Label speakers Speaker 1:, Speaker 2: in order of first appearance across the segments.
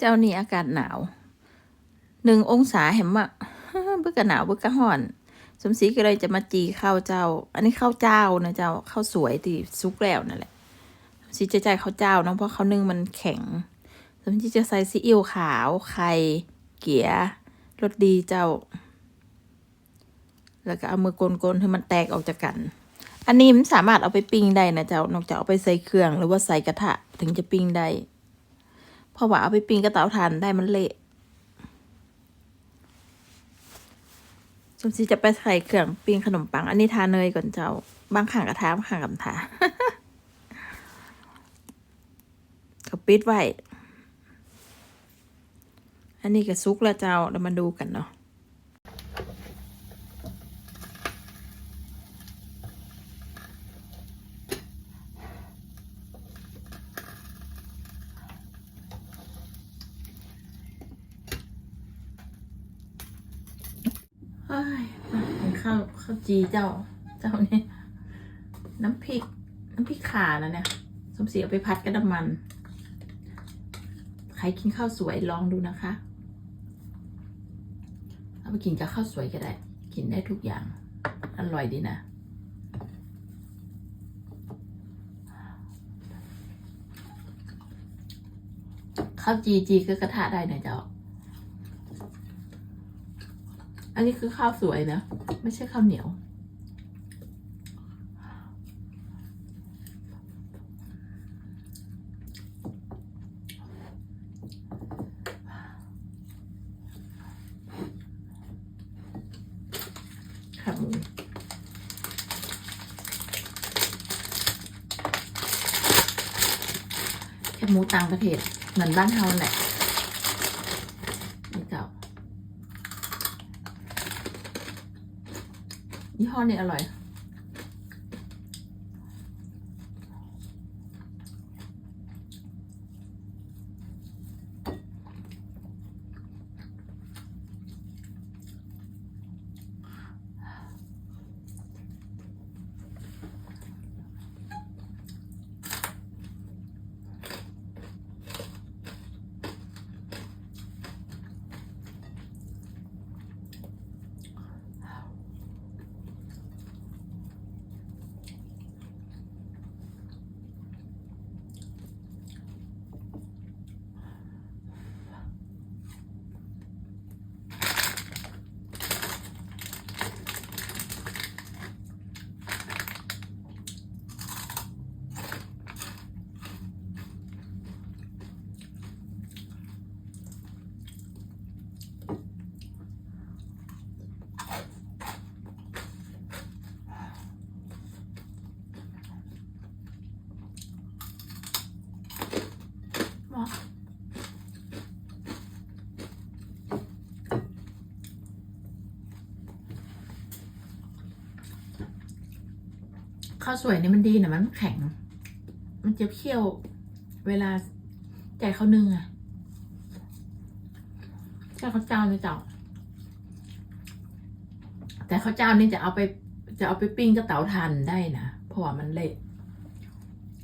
Speaker 1: เจ้านี่อากาศหนาวหนึ่งองศาเห็นว่าเบื่อกะหนาวเบื่อกะห่อน สมศรีก็เลยจะมาจีข้าวเจ้า อันนี้ข้าวเจ้านะเจ้าข้าวสวยที่ซุกแล้วนั่นแหละสมศรีจะใจายข้าวเจ้าเนาะเพราะข้าวนึ่งมันแข็ง สมศรีจะใส่ซีอิ๊วขาวไข่เกี๊ยรสดีเจ้า แล้วก็เอามือกลนๆให้มันแตกออกจากกัน อันนี้มันสามารถเอาไปปิ้งได้นะเจ้านอกจากเอาไปใส่เครื่องหรือว่าใส่กระทะถึงจะปิ้งได้ ราะว่าเอาไปปิ้งกระเตาถ่านได้มันเละสมศรีจะไปใส่เครื่องปิ้งขนมปัง อันนี้ทาเนยก่อนเจ้า บางข่างกระทาบางข่างกับทาก็ปิดไว้ อันนี้ก็ซุกแล้วเจ้าเรามาดูกันเนาะ เฮ้ยมากิน ข้าวข้าวจีเจ้า เจ้านี่น้ำพริก น้ำพริกข่าแล้วเนี่ย สมศรีเอาไปพัดกับน้ำมัน ใครกินข้าวสวยลองดูนะคะ เอาไปกินกับข้าวสวยก็ได้ กินได้ทุกอย่าง อร่อยดีนะข้าวจีจีก็กระทะได้นะเจ้า อันนี้คือข้าวสวยนะ ไม่ใช่ข้าวเหนียว ขาหมูแคบหมูต่างประเทศเหมือนบ้านเฮาแหละนี่เจ้า ยี่ห้อนี้อร่อย ข้าวสวยเนี่ยมันดีนะมันแข็ง มันจะเคี่ยวเวลาใจข้าวนึ่งอะแต่ข้าวเจ้าเนี่ยเจ้าแต่ข้าวเจ้านี่จะเอาไปจะเอาไปปิ้งกับเตาถ่านได้นะเพราะว่ามันเละ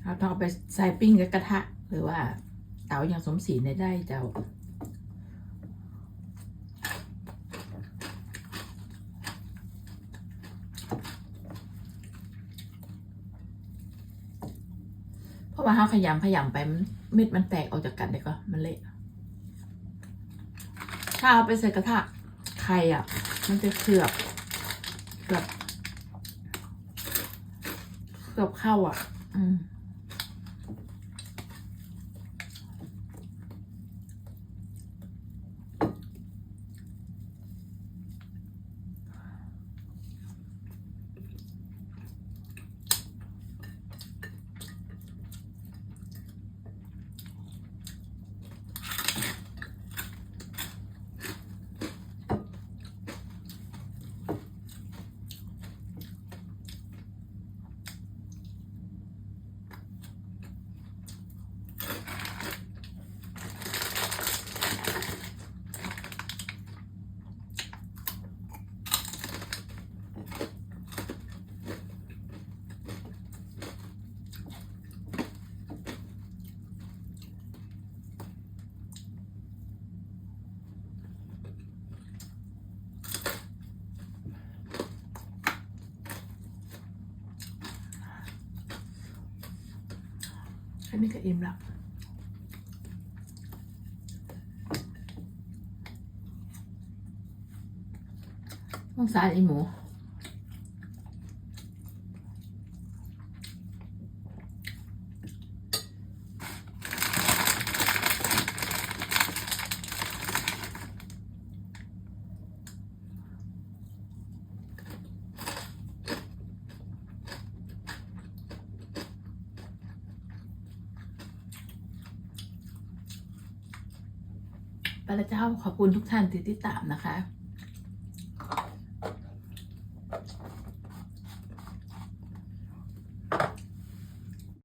Speaker 1: เราต้องเอาไปใส่ปิ้งกับกระทะ หรือว่าเตาอย่างสมศรีเนี่ยได้เจ้า เพราะว่าเขาขยำขยำไปมันเม็ดมันแตกออกจากกันเลยก็มันเละถ้าเอาไปใส่กระทะไข่อะ มันจะเขือบเขือบเขือบเข้าอะ อืม ค่นี้ก็อิ่มละต้องสารอีหมู พระเจ้าขอบคุณทุกท่านที่ติดตามนะคะ